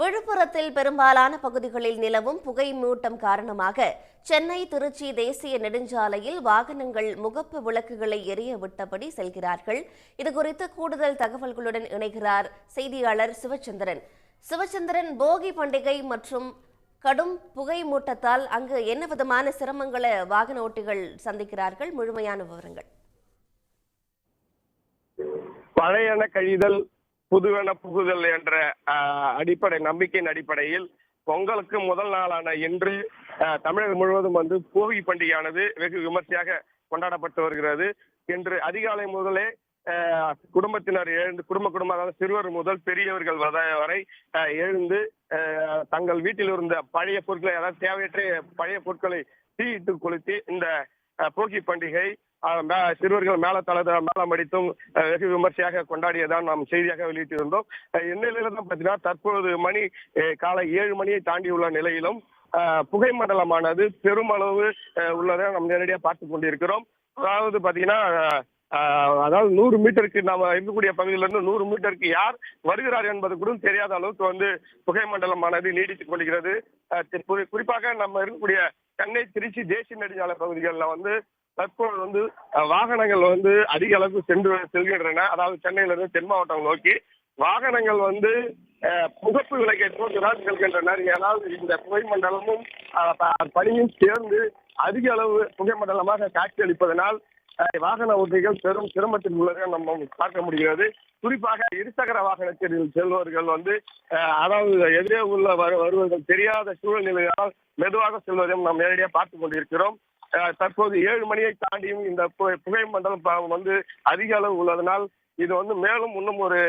விழுப்புரத்தில் பெரும்பாலான பகுதிகளில் நிலவும் புகை மூட்டம் காரணமாக சென்னை திருச்சி தேசிய நெடுஞ்சாலையில் வாகனங்கள் முகப்பு விளக்குகளை எரிய விட்டபடி செல்கிறார்கள். இதுகுறித்து கூடுதல் தகவல்களுடன் இணைகிறார் செய்தியாளர் சிவச்சந்திரன். சிவச்சந்திரன் போகி பண்டிகை மற்றும் கடும் புகை மூட்டத்தால் அங்கு என்ன விதமான சிரமங்களை வாகன ஓட்டிகள் சந்திக்கிறார்கள்? முழுமையான விவரங்கள். பழையன கழிதல் புதுவென புகுதல் என்ற அடிப்படை நம்பிக்கையின் அடிப்படையில் பொங்கலுக்கு முதல் நாளான இன்று ஆஹ், தமிழகம் முழுவதும் வந்து போகி பண்டிகையானது வெகு விமர்சையாக கொண்டாடப்பட்டு வருகிறது. இன்று அதிகாலை முதலே ஆஹ், குடும்பத்தினர் எழுந்து குடும்ப குடும்ப அதாவது சிறுவர் முதல் பெரியவர்கள் வரை எழுந்து தங்கள் வீட்டில் இருந்த பழைய பொருட்களை அதாவது தேவையற்ற பழைய பொருட்களை தீயிட்டு கொளுத்தி இந்த போகி பண்டிகை சிறுவர்கள் மேல தளத மேல அடித்தும் வெகு விமர்சையாக கொண்டாடியதான் நாம் செய்தியாக வெளியிட்டிருந்தோம். இந்நிலையில தான் பார்த்தீங்கன்னா தற்பொழுது மணி காலை ஏழு மணியை தாண்டியுள்ள நிலையிலும் ஆஹ், புகை மண்டலமானது பெருமளவு உள்ளதை நாம் நேரடியாக பார்த்து கொண்டிருக்கிறோம். அதாவது பாத்தீங்கன்னா ஆஹ், அதாவது நூறு மீட்டருக்கு நாம இருக்கக்கூடிய பகுதியிலிருந்து நூறு மீட்டருக்கு யார் வருகிறார் என்பது கூட தெரியாத அளவுக்கு வந்து புகை மண்டலமானது நீடித்துக் கொள்கிறது குறிப்பாக நம்ம இருக்கக்கூடிய சென்னை திருச்சி தேசிய நெடுஞ்சாலை பகுதிகளில் வந்து தற்போது வந்து வாகனங்கள் வந்து அதிக அளவுக்கு சென்று செல்கின்றன. அதாவது சென்னையிலிருந்து தென் மாவட்டம் நோக்கி வாகனங்கள் வந்து புகப்பு முகப்பு விலக்கை நோக்கிதான் செல்கின்றனர் ஏதாவது இந்த புகை மண்டலமும் பணியும் பனியும் சேர்ந்து அதிக அளவு புகை மண்டலமாக காட்சியளிப்பதனால் அஹ், வாகன ஓட்டிகள் பெரும் சிரமத்தில் உள்ளதை நம்ம பார்க்க முடிகிறது. குறிப்பாக இருசக்கர வாகனத்தில் செல்வர்கள் வந்து அதாவது எதிரே உள்ள வரு- வருவர்கள் தெரியாத சூழ்நிலையால் மெதுவாக செல்வதையும் நாம் நேரடியாக பார்த்து கொண்டிருக்கிறோம். தற்போது ஏழு மணியை தாண்டியும் இந்த புகை மண்டலம் வந்து அதிக அளவு உள்ளதனால் இது வந்து மேலும் இன்னும் ஒரு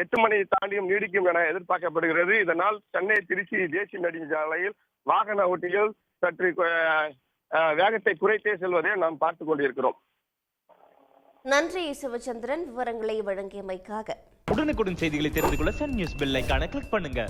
எட்டு மணியை தாண்டியும் நீடிக்கும் என எதிர்பார்க்கப்படுகிறது. இதனால் சென்னை திருச்சி தேசிய நெடுஞ்சாலையில் வாகன ஓட்டிகள் சற்று வேகத்தை குறைத்தே செல்வதை நாம் பார்த்து கொண்டிருக்கிறோம். நன்றி சிவச்சந்திரன். விவரங்களை வழங்கியமைக்காக. உடனுக்குடன் செய்திகளை தெரிந்து கொள்ள சன் நியூஸ் பெல் ஐகானை கிளிக் பண்ணுங்க.